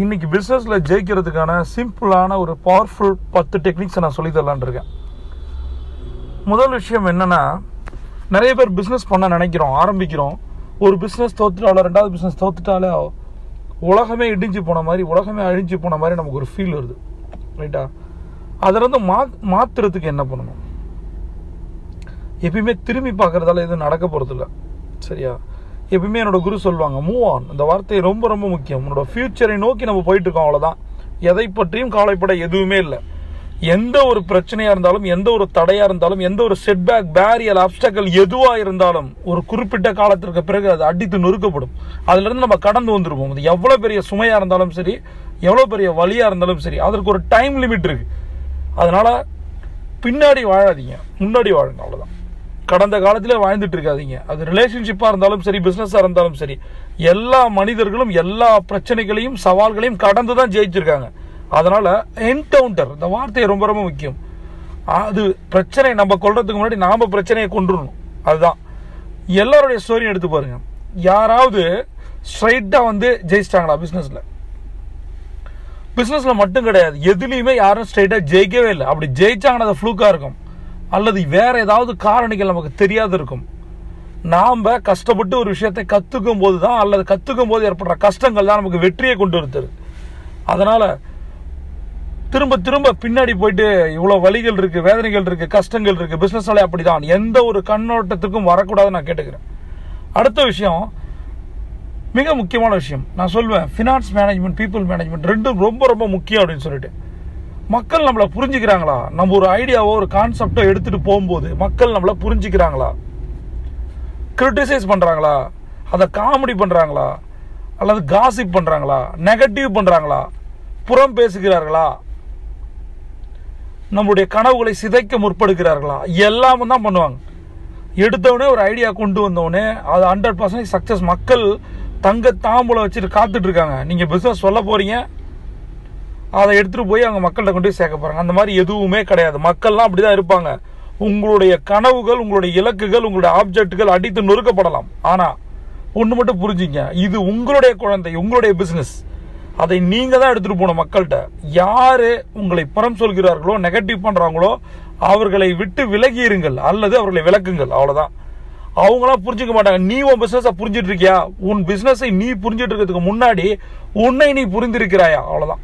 இன்னைக்கு பிஸ்னஸில் ஜெயிக்கிறதுக்கான சிம்பிளான ஒரு பவர்ஃபுல் பத்து டெக்னிக்ஸை நான் சொல்லி தரலான்னு இருக்கேன். முதல் விஷயம் என்னென்னா நிறைய பேர் பிஸ்னஸ் பண்ண நினைக்கிறோம் ஆரம்பிக்கிறோம். ஒரு பிஸ்னஸ் தோத்துட்டாலோ ரெண்டாவது பிஸ்னஸ் தோத்துட்டாலே உலகமே இடிஞ்சு போன மாதிரி உலகமே அழிஞ்சு போன மாதிரி நமக்கு ஒரு ஃபீல் வருது. ரைட்டா அதிலிருந்து மா மாற்றுறதுக்கு என்ன பண்ணணும்? எப்பயுமே திரும்பி பார்க்குறதால எதுவும் நடக்க போகிறதில்ல சரியா? எப்பயுமே என்னோட குரு சொல்லுவாங்க மூவ் ஆன் இந்த வார்த்தை ரொம்ப ரொம்ப முக்கியம். உன்னோட ஃபியூச்சரை நோக்கி நம்ம போயிட்டு இருக்கோம் அவ்வளோதான் எதை பற்றியும் கவலைப்பட எதுவுமே இல்லை. எந்த ஒரு பிரச்சனையாக இருந்தாலும் எந்த ஒரு தடையாக இருந்தாலும் எந்த ஒரு செட்பேக் பேரியல் அப்டக்கல் எதுவாக இருந்தாலும் ஒரு குறிப்பிட்ட காலத்திற்கு பிறகு அது அடித்து நொறுக்கப்படும். அதுலேருந்து நம்ம கடந்து வந்துருப்போம் அது எவ்வளோ பெரிய சுமையாக இருந்தாலும் சரி எவ்வளோ பெரிய வழியாக இருந்தாலும் சரி அதற்கு ஒரு டைம் லிமிட் இருக்குது அதனால் பின்னாடி வாழாதீங்க. முன்னாடி வாழுங்க அவ்வளோதான் கடந்த காலத்திலே வாழ்ந்துட்டு இருக்காதீங்க. அது ரிலேஷன்ஷிப்பாக இருந்தாலும் சரி பிஸ்னஸாக இருந்தாலும் சரி எல்லா மனிதர்களும் எல்லா பிரச்சனைகளையும் சவால்களையும் கடந்து தான் ஜெயிச்சிருக்காங்க. அதனால என்கவுண்டர் இந்த வார்த்தை ரொம்ப ரொம்ப முக்கியம். அது பிரச்சனை நம்ம கொள்றதுக்கு முன்னாடி நாம பிரச்சனையை கொண்டுடணும் அதுதான். எல்லாருடைய ஸ்டோரியும் எடுத்து பாருங்க. யாராவது ஸ்ட்ரைட்டாக வந்து ஜெயிச்சிட்டாங்களா பிஸ்னஸில் பிஸ்னஸில் மட்டும் கிடையாது. எதுலேயுமே யாரும் ஸ்ட்ரைட்டாக ஜெயிக்கவே இல்லை. அப்படி ஜெயிச்சாங்கன்னா அது ஃப்ளூக்காக இருக்கும். அல்லது வேற ஏதாவது காரணிகள் நமக்கு தெரியாது இருக்கும். நாம் கஷ்டப்பட்டு ஒரு விஷயத்தை கற்றுக்கும் போது தான் அல்லது கற்றுக்கும் போது ஏற்படுற கஷ்டங்கள் தான் நமக்கு வெற்றியை கொண்டு வருது. அதனால் திரும்ப திரும்ப பின்னாடி போயிட்டு இவ்வளோ வழிகள் இருக்குது வேதனைகள் இருக்குது கஷ்டங்கள் இருக்குது பிஸ்னஸ்னாலே அப்படி தான் எந்த ஒரு கண்ணோட்டத்துக்கும் வரக்கூடாதுன்னு நான் கேட்டுக்கிறேன். அடுத்த விஷயம் மிக முக்கியமான விஷயம். நான் சொல்லுவேன் ஃபினான்ஸ் மேனேஜ்மெண்ட் பீப்புள் மேனேஜ்மெண்ட் ரெண்டும் ரொம்ப ரொம்ப முக்கியம் அப்படின்னு சொல்லிட்டு. மக்கள் நம்மளை புரிஞ்சுக்கிறாங்களா? நம்ம ஒரு ஐடியாவோ ஒரு கான்செப்டோ எடுத்துட்டு போகும்போது மக்கள் நம்மளை புரிஞ்சுக்கிறாங்களா? கிரிட்டிசைஸ் பண்ணுறாங்களா அதை காமெடி பண்ணுறாங்களா அல்லது காசிப் பண்ணுறாங்களா நெகட்டிவ் பண்ணுறாங்களா புறம் பேசுகிறார்களா? நம்முடைய கனவுகளை சிதைக்க முற்படுகிறார்களா? எல்லாமும் தான் பண்ணுவாங்க. எடுத்தவொடனே ஒரு ஐடியா கொண்டு வந்தவொடனே அது ஹண்ட்ரட் பர்சன்ட் சக்ஸஸ் மக்கள் தங்க தாம்பூலம் வச்சுட்டு காத்துட்ருக்காங்க இருக்காங்க. பிஸ்னஸ் சொல்ல போகிறீங்க அதை எடுத்துகிட்டு போய் அவங்க மக்கள்கிட்ட கொண்டு போய் சேர்க்க போகிறாங்க அந்த மாதிரி எதுவுமே கிடையாது. மக்கள்லாம் அப்படிதான் இருப்பாங்க. உங்களுடைய கனவுகள் உங்களுடைய இலக்குகள் உங்களுடைய ஆப்ஜெக்டுகள் அடித்து நொறுக்கப்படலாம். ஆனால் ஒன்று மட்டும் புரிஞ்சுங்க. இது உங்களுடைய குழந்தை உங்களுடைய பிஸ்னஸ் அதை நீங்கள் தான் எடுத்துகிட்டு போகணும் மக்கள்கிட்ட. யார் உங்களை புறம் சொல்கிறார்களோ நெகட்டிவ் பண்ணுறாங்களோ அவர்களை விட்டு விலகி இருங்கள். அல்லது அவர்களை விளக்குங்கள் அவ்வளோதான் அவங்களாம் புரிஞ்சுக்க மாட்டாங்க. நீ உன் பிஸ்னஸை புரிஞ்சிட்டு இருக்கியா? உன் பிஸ்னஸை நீ புரிஞ்சிட்டு இருக்கிறதுக்கு முன்னாடி உன்னை நீ புரிந்திருக்கிறாயா? அவ்வளோதான்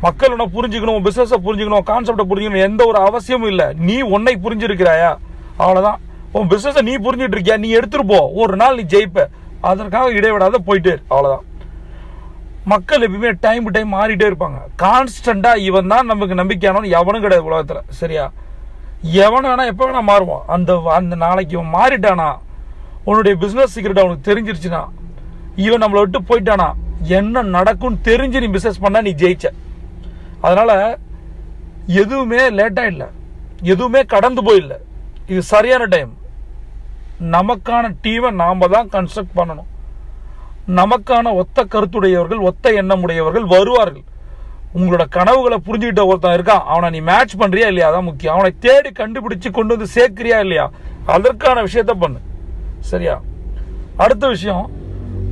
மக்கள் உன புரிஞ்சுக்கணும் பிசினஸ் புரிஞ்சுக்கணும் கான்செப்டை புரிஞ்சுக்கணும் எந்த ஒரு அவசியமும் இல்லை. நீ உன்னை புரிஞ்சிருக்கிறாயா? அவ்வளவுதான். உன் பிஸ்னஸை நீ புரிஞ்சிட்டு இருக்கியா நீ எடுத்துட்டு போ. ஒரு நாள் நீ ஜெயிப்ப. அதற்காக இடைவிடாத போயிட்டு இரு. அவ்வளவுதான். மக்கள் எப்பயுமே டைம் டு டைம் மாறிட்டே இருப்பாங்க. கான்ஸ்டண்டா இவன் தான் நமக்கு நம்பிக்கையானவன். எவனும் கிடையாது உலகத்துல. சரியா? எவன் வேணா எப்போ வேணா மாறுவான். அந்த அந்த நாளைக்கு இவன் மாறிட்டானா? உன்னுடைய பிசினஸ் சீக்கிரட் அவனுக்கு தெரிஞ்சிருச்சுன்னா இவன் நம்மளை விட்டு போயிட்டானா? என்ன நடக்கும்னு தெரிஞ்சு நீ பிசினஸ் பண்ணா நீ ஜெயிச்ச. அதனால் எதுவுமே லேட்டாக இல்லை. எதுவுமே கடந்து போயில்லை. இது சரியான டைம் நமக்கான டீமை நாம் தான் கன்ஸ்ட்ரக்ட் பண்ணணும். நமக்கான ஒத்த கருத்துடையவர்கள் ஒத்த எண்ணமுடையவர்கள் வருவார்கள். உங்களோட கனவுகளை புரிஞ்சுக்கிட்ட ஒருத்தன் இருக்கான். அவனை நீ மேட்ச் பண்ணுறியா இல்லையா? அதான் முக்கியம். அவனை தேடி கண்டுபிடிச்சு கொண்டு வந்து சேர்க்கிறியா இல்லையா? அதற்கான விஷயத்த பண்ணு. சரியா? அடுத்த விஷயம்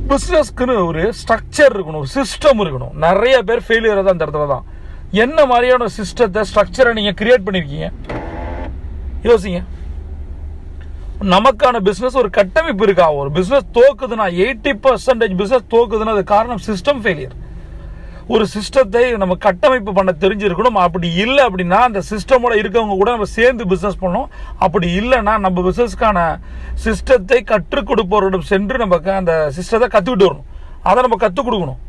பிஸ்னஸ்க்குன்னு ஒரு ஸ்ட்ரக்சர் இருக்கணும் ஒரு சிஸ்டம் இருக்கணும். நிறைய பேர் ஃபெயிலியர் தான் இந்த இடத்துல தான் என்ன மாதிரியான சிஸ்டத்தை ஸ்ட்ரக்சரை நீங்கள் கிரியேட் பண்ணியிருக்கீங்க யோசிங்க. நமக்கான பிஸ்னஸ் ஒரு கட்டமைப்பு இருக்கா? ஒரு பிஸ்னஸ் தோக்குதுன்னா எயிட்டி பர்சன்டேஜ் பிஸ்னஸ் தோக்குதுன்னா அது காரணம் சிஸ்டம் ஃபெயிலியர் ஒரு சிஸ்டத்தை நம்ம கட்டமைப்பு பண்ண தெரிஞ்சிருக்கணும். அப்படி இல்லை அப்படின்னா அந்த சிஸ்டமோட இருக்கவங்க கூட நம்ம சேர்ந்து பிஸ்னஸ் பண்ணோம் அப்படி இல்லைன்னா நம்ம பிஸ்னஸ்க்கான சிஸ்டத்தை கற்றுக் கொடுப்பவரிடம் சென்று நமக்கு அந்த சிஸ்டத்தை கற்றுக்கிட்டு வரணும். அதை நம்ம கற்றுக் கொடுக்கணும்.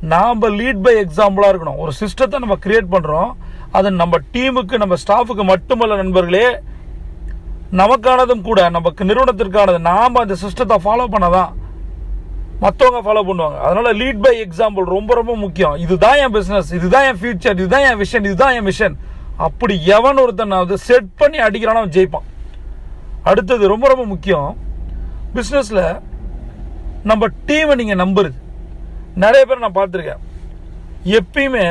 நாம் லீட் பை எக்ஸாம்பிளாக இருக்கணும். ஒரு சிஸ்டத்தை நம்ம கிரியேட் பண்ணுறோம் அது நம்ம டீமுக்கு நம்ம ஸ்டாஃபுக்கு மட்டுமல்ல நண்பர்களே நமக்கானதும் கூட நமக்கு நிறுவனத்திற்கானது நாம் அந்த சிஸ்டத்தை ஃபாலோ பண்ணதான் மற்றவங்க ஃபாலோ பண்ணுவாங்க. அதனால லீட் பை எக்ஸாம்பிள் ரொம்ப ரொம்ப முக்கியம். இதுதான் என் பிஸ்னஸ் இதுதான் என் ஃபியூச்சர் இதுதான் என் விஷன் இதுதான் என் மிஷன் அப்படி எவன் ஒருத்தன் வந்து செட் பண்ணி அடிக்கிறானோ அவன் ஜெயிப்பான். அடுத்தது ரொம்ப ரொம்ப முக்கியம். பிஸ்னஸில் நம்ம டீமை நீங்கள் நம்புறது. நிறைய பேர் நான் பார்த்துருக்கேன். எப்பயுமே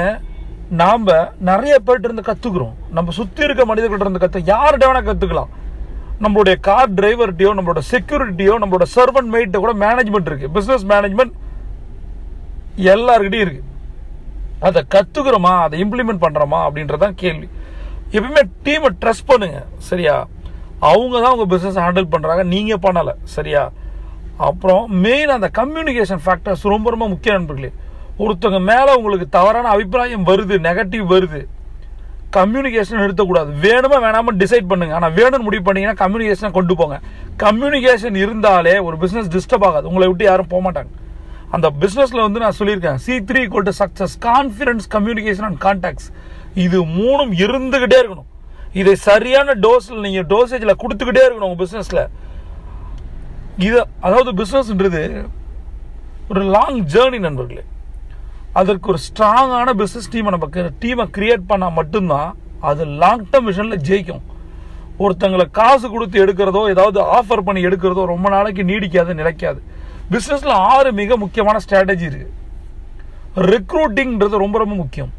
நாம் நிறைய பேர்கிட்ட இருந்து கற்றுக்குறோம் நம்ம சுற்றி இருக்க மனிதர்கள்ட்ட இருந்து கற்று யார்கிட்ட வேணால் கற்றுக்கலாம் நம்மளுடைய கார் டிரைவர்கிட்டயோ நம்மளோட செக்யூரிட்டியோ நம்மளோட சர்வன் மெயிட்ட கூட மேனேஜ்மெண்ட் இருக்குது பிஸ்னஸ் மேனேஜ்மெண்ட் எல்லாருக்கிட்டையும் இருக்குது அதை கற்றுக்குறோமா அதை இம்ப்ளிமெண்ட் பண்ணுறோமா அப்படின்றதான் கேள்வி. எப்பயுமே டீமை ட்ரஸ்ட் பண்ணுங்க. சரியா? அவங்க தான் உங்கள் பிஸ்னஸ் ஹேண்டில் பண்ணுறாங்க நீங்கள் பண்ணலை. சரியா? அப்புறம் மெயின் அந்த கம்யூனிகேஷன் ஃபேக்டர்ஸ் ரொம்ப ரொம்ப முக்கிய நண்பர்களே. ஒருத்தவங்க மேலே உங்களுக்கு தவறான அபிப்பிராயம் வருது நெகட்டிவ் வருது கம்யூனிகேஷன் எடுத்தக்கூடாது வேணுமா வேணாமல் டிசைட் பண்ணுங்க. ஆனால் வேணும்னு முடிவு பண்ணீங்கன்னா கம்யூனிகேஷனை கொண்டு போங்க. கம்யூனிகேஷன் இருந்தாலே ஒரு பிஸ்னஸ் டிஸ்டர்ப் ஆகாது. உங்களை விட்டு யாரும் போக மாட்டாங்க. அந்த பிஸ்னஸில் வந்து நான் சொல்லியிருக்கேன் C three equal to success confidence communication and contacts இது மூணும் இருந்துகிட்டே இருக்கணும். இதை சரியான டோஸில் நீங்கள் டோசேஜில் கொடுத்துக்கிட்டே இருக்கணும் உங்கள் பிஸ்னஸில் இதை அதாவது பிஸ்னஸ்ன்றது ஒரு லாங் ஜேர்னி நண்பர்களே. அதற்கு ஒரு ஸ்ட்ராங்கான பிஸ்னஸ் டீமை நம்ம டீமை கிரியேட் பண்ணால் மட்டும்தான் அது லாங் டேர்ம் விஷனில் ஜெயிக்கும். ஒருத்தங்களை காசு கொடுத்து எடுக்கிறதோ ஏதாவது ஆஃபர் பண்ணி எடுக்கிறதோ ரொம்ப நாளைக்கு நீடிக்காது நிலைக்காது. பிஸ்னஸில் ஆறு மிக முக்கியமான ஸ்ட்ராட்டஜி இருக்குது ரெக்ரூட்டிங்கிறது ரொம்ப ரொம்ப முக்கியம்.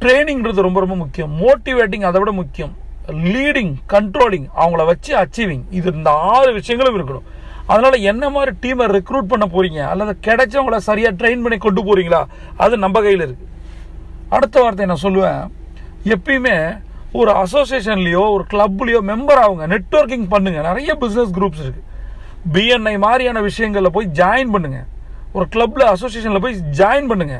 ட்ரைனிங்கிறது ரொம்ப ரொம்ப முக்கியம். மோட்டிவேட்டிங் அதை விட முக்கியம். லீடிங் கண்ட்ரோலிங் அவங்கள வச்சு அச்சீவிங் இது இந்த ஆறு விஷயங்களும் இருக்கணும். அதனால என்ன மாதிரி டீமை ரெக்ரூட் பண்ண போறீங்க? அல்லது கிடைச்சவங்கள சரியா ட்ரெயின் பண்ணி கொண்டு போறீங்களா? அது நம்ம கையில் இருக்கு. அடுத்த வார்த்தை நான் சொல்லுவேன். எப்பயுமே ஒரு அசோசியேஷன்லயோ ஒரு கிளப்லயோ மெம்பர் ஆகுங்க நெட்வொர்க்கிங் பண்ணுங்க. நிறைய பிசினஸ் குரூப்ஸ் இருக்கு. பிஎன்ஐ மாதிரியான விஷயங்களில் போய் ஜாயின் பண்ணுங்க. ஒரு கிளப்ல அசோசியேஷன்ல போய் ஜாயின் பண்ணுங்க.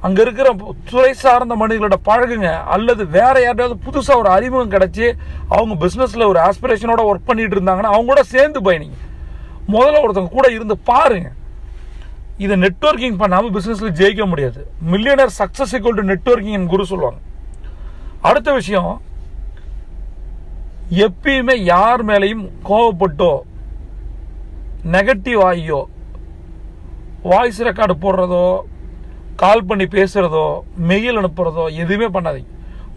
அங்க இருக்கிற துறை சார்ந்த மனிதர்களோட பழகுங்க. அல்லது வேற யார்ட்டாவது புதுசா ஒரு அறிமுகம் கிடைச்சி அவங்க பிசினஸ்ல ஒரு ஆஸ்பிரேஷனோட ஒர்க் பண்ணிட்டு இருந்தாங்கன்னா அவங்க கூட சேர்ந்து பயணிங்க. முதல்ல ஒருத்தவங்க கூட இருந்து பாருங்க இதை நெட்வொர்க்கிங் பண்ணாமல் பிஸ்னஸில் ஜெயிக்க முடியாது. Millionaire success equal to networking குரு சொல்லுவாங்க. அடுத்த விஷயம் எப்பயுமே யார் மேலேயும் கோவப்பட்டோ நெகட்டிவ் ஆகியோ வாய்ஸ் ரெக்கார்டு போடுறதோ கால் பண்ணி பேசுகிறதோ மெயில் அனுப்புகிறதோ எதுவுமே பண்ணாதீங்க.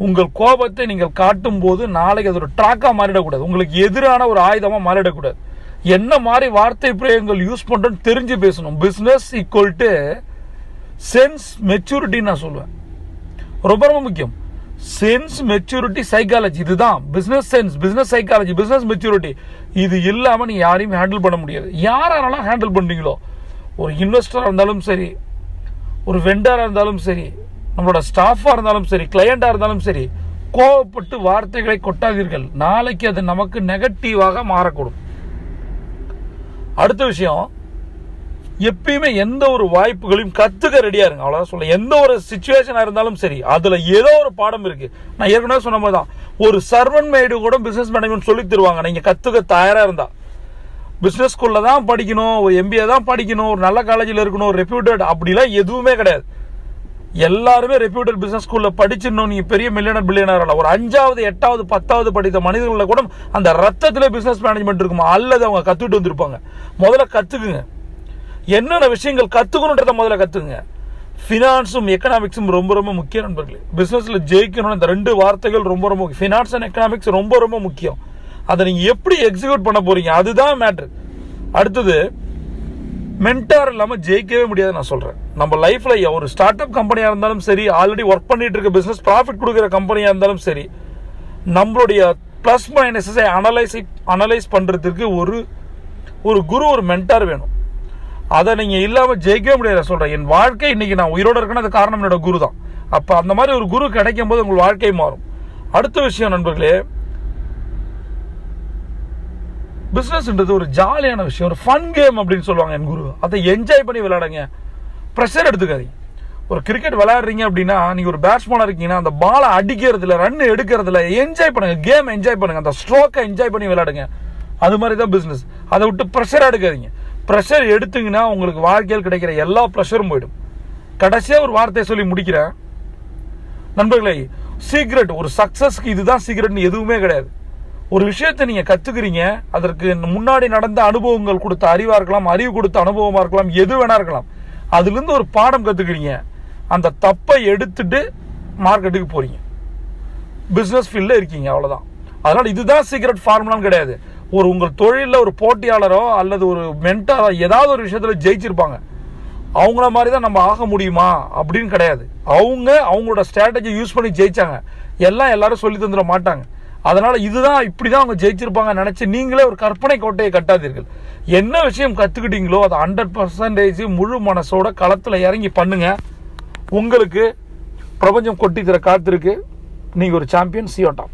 உங்கள் கோபத்தை நீங்கள் காட்டும் போது நாளைக்கு அது ஒரு ட்ராக்காக மாறிடக்கூடாது. உங்களுக்கு எதிரான ஒரு ஆயுதமாக மாறிடக்கூடாது. என்ன மாதிரி வார்த்தை பிரயோகங்கள் யூஸ் பண்றோம்னு தெரிஞ்சு பேசணும். Business equal to sense maturity நான் சொல்லுவேன். ரொம்ப ரொம்ப முக்கியம். சென்ஸ் மெச்சூரிட்டி சைக்காலஜி இதுதான். Business sense business psychology business maturity இது இல்லாம நீ யாரையும் ஹேண்டில் பண்ண முடியாது. யாராலாம் ஹேண்டில் பண்றீங்களோ? ஒரு இன்வெஸ்டரா இருந்தாலும் சரி ஒரு வெண்டரா இருந்தாலும் சரி நம்மளோட ஸ்டாஃபா இருந்தாலும் சரி கிளையண்டா இருந்தாலும் சரி கோவப்பட்டு வார்த்தைகளை கொட்டாதீர்கள். நாளைக்கு அது நமக்கு நெகட்டிவாக மாறக்கூடும். அடுத்த விஷயம் எப்பயுமே எந்த ஒரு வாய்ப்புகளையும் கத்துக்க ரெடியா இருங்க. அவ்வளவுதான் சொல்ல எந்த ஒரு சுச்சுவேஷனா இருந்தாலும் சரி அதுல ஏதோ ஒரு பாடம் இருக்கு. நான் ஏற்கனவே சொன்ன மாதிரி தான் ஒரு சர்வன் மேடு கூட பிசினஸ் மேனேஜ்மெண்ட் சொல்லி தருவாங்க. நீங்க கத்துக்க தயாரா இருந்தா. பிசினஸ் ஸ்கூல்ல தான் படிக்கணும் ஒரு எம்பிஏ தான் படிக்கணும் ஒரு நல்ல காலேஜில் இருக்கணும் ரெப்யூட்டட் அப்படிலாம் எதுவுமே கிடையாது. எல்லாருமே ரெப்யூட்டட் பிசினஸ் ஸ்கூல்ல படிச்சிடணும் நீங்க பெரிய மில்லியனர் பில்லியனர் ஒரு அஞ்சாவது எட்டாவது பத்தாவது படித்த மனிதர்கள கூட அந்த ரத்தத்துல பிசினஸ் மேனேஜ்மெண்ட் இருக்குமா? அல்லது அவங்க கத்துட்டு வந்திருப்பாங்க. முதல்ல கத்துக்குங்க. என்னென்ன விஷயங்கள் கத்துக்கணுன்றத முதல்ல கத்துக்குங்க. ஃபினான்ஸும் எக்கனாமிக்ஸும் ரொம்ப ரொம்ப முக்கியம் நண்பர்களே. பிசினஸ்ல ஜெயிக்கணும்னு இந்த ரெண்டு வார்த்தைகள் ரொம்ப ரொம்ப முக்கியம். ஃபினான்ஸ் அண்ட் எக்கனாமிக்ஸ் ரொம்ப ரொம்ப முக்கியம். அதை நீங்க எப்படி எக்ஸிக்யூட் பண்ண போறீங்க? அதுதான் மேட்ரு அடுத்தது மென்டார் இல்லாமல் ஜெயிக்கவே முடியாது நான் சொல்கிறேன் நம்ம லைஃப்பில் ஒரு ஸ்டார்ட் அப் கம்பெனியாக இருந்தாலும் சரி ஆல்ரெடி ஒர்க் பண்ணிட்டு இருக்க பிஸ்னஸ் ப்ராஃபிட் கொடுக்குற கம்பெனியாக இருந்தாலும் சரி நம்மளுடைய ப்ளஸ் மைனஸை அனலைஸ் அனலைஸ் பண்ணுறதுக்கு ஒரு ஒரு குரு ஒரு மென்டார் வேணும். அதை நீங்கள் இல்லாமல் ஜெயிக்கவே முடியாது நான் சொல்கிறேன் என் வாழ்க்கை இன்றைக்கி நான் உயிரோட இருக்கேன்னு அது காரணம் என்னோட குரு தான் அப்போ அந்த மாதிரி ஒரு குரு கிடைக்கும் போது உங்கள் வாழ்க்கை மாறும். அடுத்த விஷயம் நண்பர்களே பிஸ்னஸ்ன்றது ஒரு ஜாலியான விஷயம் ஒரு ஃபன் கேம் அப்படின்னு சொல்லுவாங்க என் குரு. அதை என்ஜாய் பண்ணி விளையாடுங்க. ப்ரெஷர் எடுத்துக்காதீங்க. ஒரு கிரிக்கெட் விளையாடுறீங்க அப்படின்னா நீங்கள் ஒரு பேட்ஸ்மேனாக இருக்கீங்கன்னா அந்த பாலை அடிக்கிறதுல ரன் எடுக்கிறதுல என்ஜாய் பண்ணுங்கள் கேம் என்ஜாய் பண்ணுங்கள் அந்த ஸ்ட்ரோக்கை என்ஜாய் பண்ணி விளையாடுங்க. அது மாதிரி தான் பிஸ்னஸ் அதை விட்டு ப்ரெஷர் எடுக்காதீங்க. ப்ரெஷர் எடுத்தீங்கன்னா உங்களுக்கு வாழ்க்கையில் கிடைக்கிற எல்லா ப்ரெஷரும் போயிடும். கடைசியாக ஒரு வார்த்தையை சொல்லி முடிக்கிறேன். நண்பர்களே சீக்ரெட் ஒரு சக்ஸஸ்க்கு இதுதான் சீக்ரெட்னு எதுவுமே கிடையாது. ஒரு விஷயத்தை நீங்க கத்துக்கிறீங்க அதற்கு முன்னாடி நடந்த அனுபவங்கள் கொடுத்த அறிவா இருக்கலாம் அறிவு கொடுத்த அனுபவமா இருக்கலாம் எது வேணா இருக்கலாம். அதுல இருந்து ஒரு பாடம் கத்துக்கிறீங்க. அந்த தப்பை எடுத்துட்டு மார்க்கெட்டுக்கு போறீங்க. பிசினஸ் ஃபீல்ட்ல இருக்கீங்க அவ்வளவுதான். அதனால இதுதான் சீக்ரெட் ஃபார்முலான்னு கிடையாது. ஒரு உங்கள் தொழிலில் ஒரு போட்டியாளரோ அல்லது ஒரு மென்டாரோ ஏதாவது ஒரு விஷயத்தில் ஜெயிச்சிருப்பாங்க. அவங்கள மாதிரி தான் நம்ம ஆக முடியுமா? அப்படின்னு கிடையாது. அவங்க அவங்களோட ஸ்ட்ராட்டஜி யூஸ் பண்ணி ஜெயிச்சாங்க. எல்லாம் எல்லாரும் சொல்லி தந்துட மாட்டாங்க. அதனால் இதுதான் இப்படிதான் அவங்க ஜெயிச்சிருப்பாங்க நினச்சி நீங்களே ஒரு கற்பனை கோட்டையை கட்டாதீர்கள். என்ன விஷயம் கற்றுக்கிட்டீங்களோ அதை ஹண்ட்ரட் பர்சன்டேஜ் முழு மனசோட களத்தில் இறங்கி பண்ணுங்கள் உங்களுக்கு பிரபஞ்சம் கொட்டி தர காத்திருக்கு. நீங்கள் ஒரு சாம்பியன் சியோட்டாம்